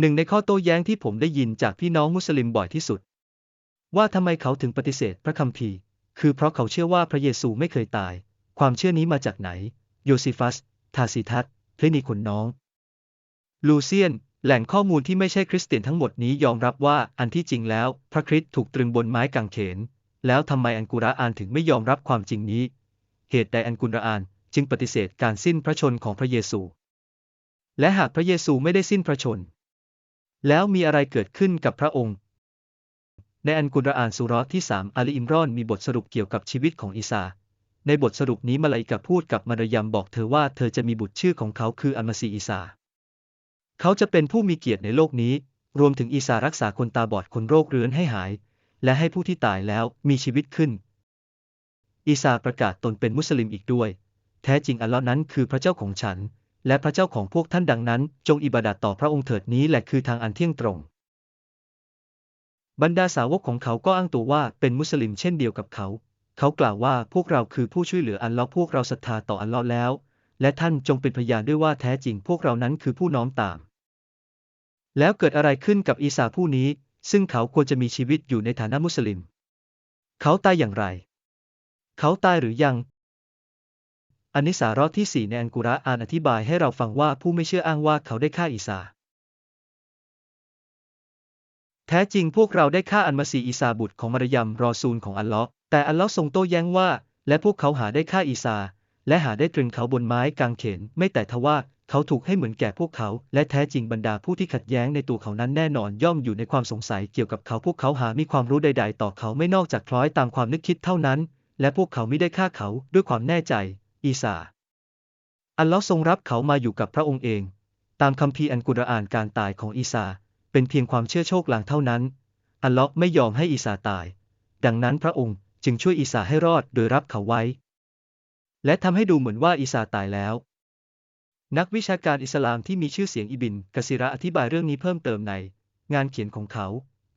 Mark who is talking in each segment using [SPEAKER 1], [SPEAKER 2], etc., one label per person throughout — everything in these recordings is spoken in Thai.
[SPEAKER 1] หนึ่งในข้อโต้แย้งที่ผมได้ยินจากพี่น้องมุสลิมบ่อยที่สุด ว่าทำไมเขาถึงปฏิเสธพระคัมภีร์ คือเพราะเขาเชื่อว่าพระเยซูไม่เคยตาย ความเชื่อนี้มาจากไหน โยซิฟัส ทาซิทัสเพลนีขนน้อง ลูเซียน แหล่งข้อมูลที่ไม่ใช่คริสเตียนทั้งหมดนี้ยอมรับว่าอันที่จริงแล้ว พระคริสต์ถูกตรึงบนไม้กางเขน แล้วทำไมอันกุรอานถึงไม่ยอมรับความจริงนี้ เหตุใดอันกุรอานจึงปฏิเสธการสิ้นพระชนของพระเยซู และหากพระเยซูไม่ได้สิ้นพระชน แล้วมีอะไรเกิดขึ้นกับพระองค์ ในอันกุรอานสุรอที่สามอาลีอิมรอนมีบทสรุปเกี่ยวกับชีวิตของอีสา ในบทสรุปนี้มาลาอิกะพูดกับมารยมบอกเธอว่าเธอจะมีบุตรชื่อของเขาคืออัลมาซีอีสา เขาจะเป็นผู้มีเกียรติในโลกนี้ รวมถึงอีสารักษาคนตาบอดคนโรคเรื้อนให้หาย และให้ผู้ที่ตายแล้วมีชีวิตขึ้นอีสาประกาศตนเป็นมุสลิมอีกด้วย แท้จริงอัลลอฮ์นั้นคือพระเจ้าของฉัน และพระเจ้าของพวกท่านดังนั้น จงอิบาดัดต่อพระองค์เถิดนี้แหละคือทางอันเที่ยงตรง บรรดาสาวกของเขาก็อ้างตัวว่าเป็นมุสลิมเช่นเดียวกับเขา เขากล่าวว่าพวกเราคือผู้ช่วยเหลืออัลลอฮ์พวกเราศรัทธาต่ออัลลอฮ์แล้ว และท่านจงเป็นพยานด้วยว่าแท้จริงพวกเรานั้นคือผู้น้อมตาม แล้วเกิดอะไรขึ้นกับอีสาผู้นี้ ซึ่งเขาควรจะมีชีวิตอยู่ในฐานะมุสลิม เขาตายอย่างไร เขาตายหรือยัง อันนิสารอดที่สี่ในอันกุระอานอธิบายให้เราฟังว่าผู้ไม่เชื่ออ้างว่าเขาได้ฆ่าอีสา แท้จริงพวกเราได้ฆ่าอันมาซีอีสาบุตรของมารยมรอซูลของอัลเลาะห์แต่อัลเลาะห์ทรงโต้แย้งว่า และพวกเขาหาได้ฆ่าอีสา และหาได้ตรึงเขาบนไม้กางเขน ไม่แต่ทว่าเขาถูกให้เหมือนแก่พวกเขา และแท้จริงบรรดาผู้ที่ขัดแย้งในตัวเขานั้นแน่นอนย่อมอยู่ในความสงสัยเกี่ยวกับเขาพวกเขาหามีความรู้ใด ๆ ต่อเขาไม่นอกจากคล้อยตามความนึกคิดเท่านั้น และพวกเขาไม่ได้ฆ่าเขาด้วยความแน่ใจ อีสา อัลเลอฮ์ทรงรับเขามาอยู่กับพระองค์เอง ตามคัมภีร์อันกุรอานการตายของอีสา เป็นเพียงความเชื่อโชคลางเท่านั้น อัลเลอฮ์ไม่ยอมให้อีสาตาย ดังนั้นพระองค์จึงช่วยอีสาให้รอดโดยรับเขาไว้ และทำให้ดูเหมือนว่าอีสาตายแล้ว นักวิชาการอิสลามที่มีชื่อเสียงอิบินกะซิระอธิบายเรื่องนี้เพิ่มเติมใน งานเขียนของเขา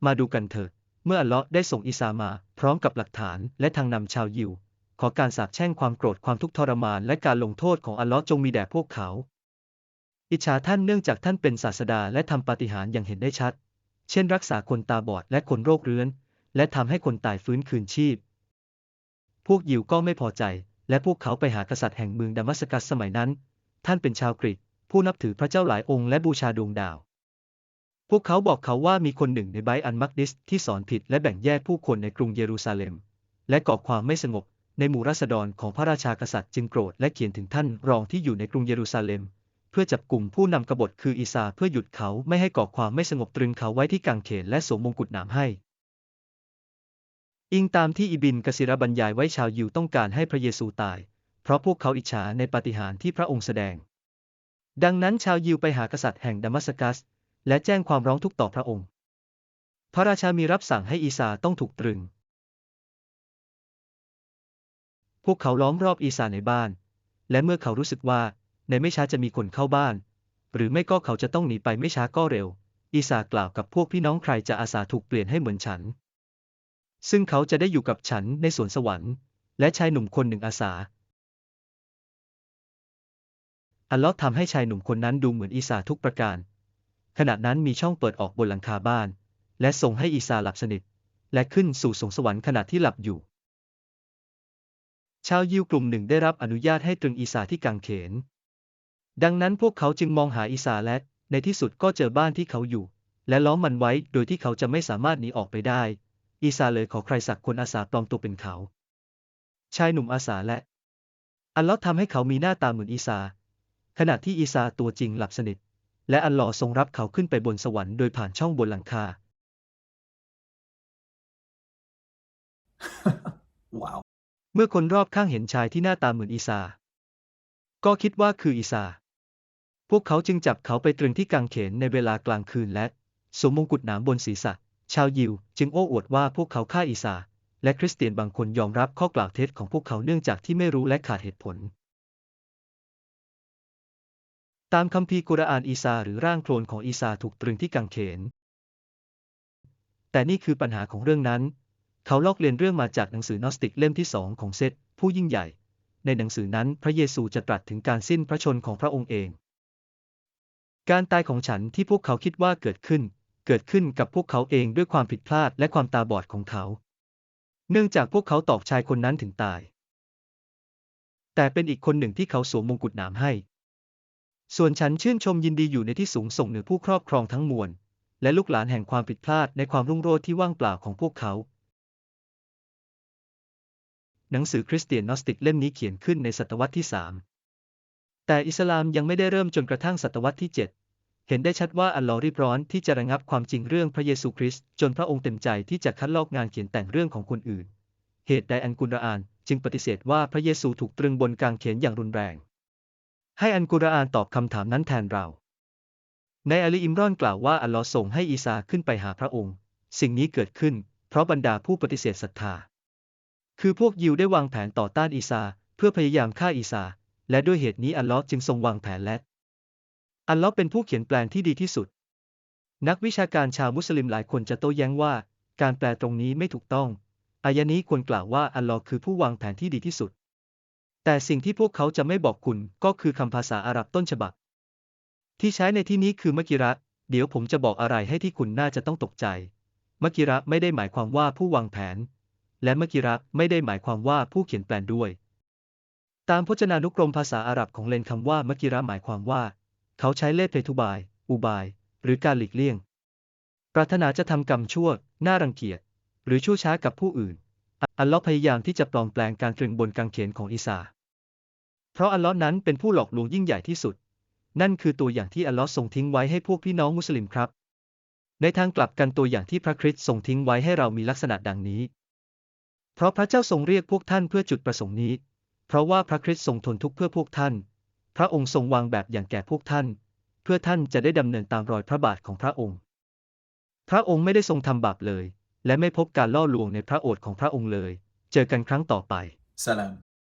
[SPEAKER 1] มาดูกันเถิดเมื่ออัลเลอฮ์ได้ส่งอีสามา พร้อมกับหลักฐานและทางนำชาวยิว ขอการสาปแช่งความโกรธความทุกข์ทรมานและการลงโทษของอัลลอฮ์จงมีแด่พวกเขา อิจฉาท่านเนื่องจากท่านเป็นศาสดาและทำปาฏิหาริย์อย่างเห็นได้ชัด เช่น รักษาคนตาบอดและคนโรคเรื้อน และทำให้คนตายฟื้นคืนชีพ พวกยิวก็ไม่พอใจ และพวกเขาไปหากษัตริย์แห่งเมืองดามัสกัสสมัยนั้น ท่านเป็นชาวกรีกผู้นับถือพระเจ้าหลายองค์และบูชาดวงดาว พวกเขาบอกเขาว่ามีคนหนึ่งในไบอันมักดิสที่สอนผิดและแบ่งแยกผู้คนในกรุงเยรูซาเล็ม และก่อความไม่สงบ ในหมู่ราษฎรของพระราชากษัตริย์จึงโกรธและเขียนถึงท่านรองที่อยู่ในกรุงเยรูซาเล็ม เพื่อจับกลุ่มผู้นำกบฏคืออีสาเพื่อหยุดเขาไม่ให้ก่อความไม่สงบตรึงเขาไว้ที่กางเขนและสวมมงกุฎหนามให้ อิงตามที่อิบินกสิรบรรยายไว้ชาวยิวต้องการให้พระเยซูตาย เพราะพวกเขาอิจฉาในปาฏิหาริย์ที่พระองค์แสดง ดังนั้นชาวยิวไปหากษัตริย์แห่งดามัสกัส และแจ้งความร้องทุกข์ต่อพระองค์ พระราชามีรับสั่งให้อีสาต้องถูกตรึง พวกเขาล้อมรอบอีสานในบ้าน และเมื่อเขารู้สึกว่าในไม่ช้าจะมีคนเข้าบ้าน หรือไม่ก็เขาจะต้องหนีไปไม่ช้าก็เร็ว อีสากล่าวกับพวกพี่น้องใครจะอาสาถูกเปลี่ยนให้เหมือนฉัน ซึ่งเขาจะได้อยู่กับฉันในสวนสวรรค์ และชายหนุ่มคนหนึ่งอาสา อัลลอฮ์ทำให้ชายหนุ่มคนนั้นดูเหมือนอีสาทุกประการ ขณะนั้นมีช่องเปิดออกบนหลังคาบ้าน และส่งให้อีสาหลับสนิท และขึ้นสู่สวงสวรรค์ขณะที่หลับอยู่ ชาวยิวกลุ่มหนึ่งได้รับอนุญาตให้ตรึงอีสาที่กางเขน ดังนั้นพวกเขาจึงมองหาอีสาและ ในที่สุดก็เจอบ้านที่เขาอยู่ และล้อมมันไว้โดยที่เขาจะไม่สามารถหนีออกไปได้ อีสาเลยขอใครสักคนอาสาปลอมตัวเป็นเขา ชายหนุ่มอาสาและ อัลลอฮ์ทำให้เขามีหน้าตาเหมือนอีสา ขณะที่อีสาตัวจริงหลับสนิท และอัลลอฮ์ทรงรับเขาขึ้นไปบนสวรรค์โดยผ่านช่องบนหลังคา
[SPEAKER 2] wow.
[SPEAKER 1] เมื่อคนรอบข้างเห็นชายที่หน้าตาเหมือนอีสาก็คิดว่าคืออีสาพวกเขาจึงจับเขาไปตรึงที่กางเขนในเวลากลางคืนและสวมมงกุฎหนามบนศีรษะ ชาวยิวจึงโอ้อวดว่าพวกเขาฆ่าอีสาและคริสเตียนบางคนยอมรับข้อกล่าวเท็จของพวกเขาเนื่องจากที่ไม่รู้และขาดเหตุผล ตามคัมภีกุรอานอีสาหรือร่างโคลนของอีสาถูกตรึงที่กางเขน แต่นี่คือปัญหาของเรื่องนั้น เขาลอกเลียนเรื่องมาจากหนังสือนอสติกเล่มที่สองของเซตผู้ยิ่งใหญ่ ในหนังสือนั้นพระเยซูจะตรัสถึงการสิ้นพระชนของพระองค์เอง การตายของฉันที่พวกเขาคิดว่าเกิดขึ้น เกิดขึ้นกับพวกเขาเองด้วยความผิดพลาดและความตาบอดของเขา เนื่องจากพวกเขาตอกชายคนนั้นถึงตาย แต่เป็นอีกคนหนึ่งที่เขาสวมมงกุฎหนามให้ ส่วนฉันชื่นชมยินดีอยู่ในที่สูงส่งเหนือผู้ครอบครองทั้งมวลและลูกหลานแห่งความผิดพลาดในความรุ่งโรจน์ที่ว่างเปล่าของพวกเขา หนังสือคริสเตียนนอสติกเล่มนี้เขียนขึ้นในศตวรรษที่ 3 แต่อิสลามยังไม่ได้เริ่มจนกระทั่งศตวรรษที่ 7 เห็นได้ชัดว่าอัลลอฮ์รีบร้อนที่จะระงับความจริงเรื่องพระเยซูคริสต์จนพระองค์เต็มใจที่จะคัดลอกงานเขียนแต่งเรื่องของคนอื่น เหตุใดอันกุรอาน จึงปฏิเสธว่าพระเยซูถูกตรึงบนกางเขนอย่างรุนแรง ให้อันกุรอานตอบคำถามนั้นแทนเรา ในอาลีอิมรอนกล่าวว่าอัลลอฮ์ส่งให้อีสาขึ้นไปหาพระองค์ สิ่งนี้เกิดขึ้น เพราะบรรดาผู้ปฏิเสธศรัทธา คือพวกยิวได้วางแผนต่อต้านอีสาเพื่อพยายามฆ่าอีสาและด้วยเหตุนี้อัลลอฮ์จึงทรงวางแผนและ อัลลอฮ์เป็นผู้เขียนแปลนที่ดีที่สุด นักวิชาการชาวมุสลิมหลายคนจะโต้แย้งว่า การแปลตรงนี้ไม่ถูกต้อง อายะนี้ควรกล่าวว่าอัลลอฮ์คือผู้วางแผนที่ดีที่สุด แต่สิ่งที่พวกเขาจะไม่บอกคุณก็คือคำภาษาอาหรับต้นฉบับ ที่ใช้ในที่นี้คือมักิระ เดี๋ยวผมจะบอกอะไรให้ที่คุณน่าจะต้องตกใจมักกิระไม่ได้หมายความว่าผู้วางแผน และมกิระไม่ได้หมายความว่าผู้เขียนแปลนด้วย ตามพจนานุกรมภาษาอาหรับของเลนคำว่ามกิระหมายความว่า เขาใช้เล่ห์เพทุบาย อุบาย หรือการหลีกเลี่ยง ปรารถนาจะทำกรรมชั่ว น่ารังเกียจ หรือชั่วช้ากับผู้อื่น อัลลอฮ์พยายามที่จะปลอมแปลงการตรึงบนกางเขนของอีสา เพราะอัลลอฮ์นั้นเป็นผู้หลอกลวงยิ่งใหญ่ที่สุด นั่นคือตัวอย่างที่อัลลอฮ์ทรงทิ้งไว้ให้พวกพี่น้องมุสลิมครับ ในทางกลับกันตัวอย่างที่พระคริสต์ทรงทิ้งไว้ให้เรามีลักษณะดังนี้ เพราะพระเจ้าทรงเรียกพวกท่านเพื่อจุดประสงค์นี้ เพราะว่าพระคริสต์ทรงทนทุกข์เพื่อพวกท่าน พระองค์ทรงวางแบบอย่างแก่พวกท่าน เพื่อท่านจะได้ดำเนินตามรอยพระบาทของพระองค์ พระองค์ไม่ได้ทรงทำบาปเลย และไม่พบการล่อลวงในพระโอษฐ์ของพระองค์เลย เจอกันครั้งต่อไป
[SPEAKER 2] สลาม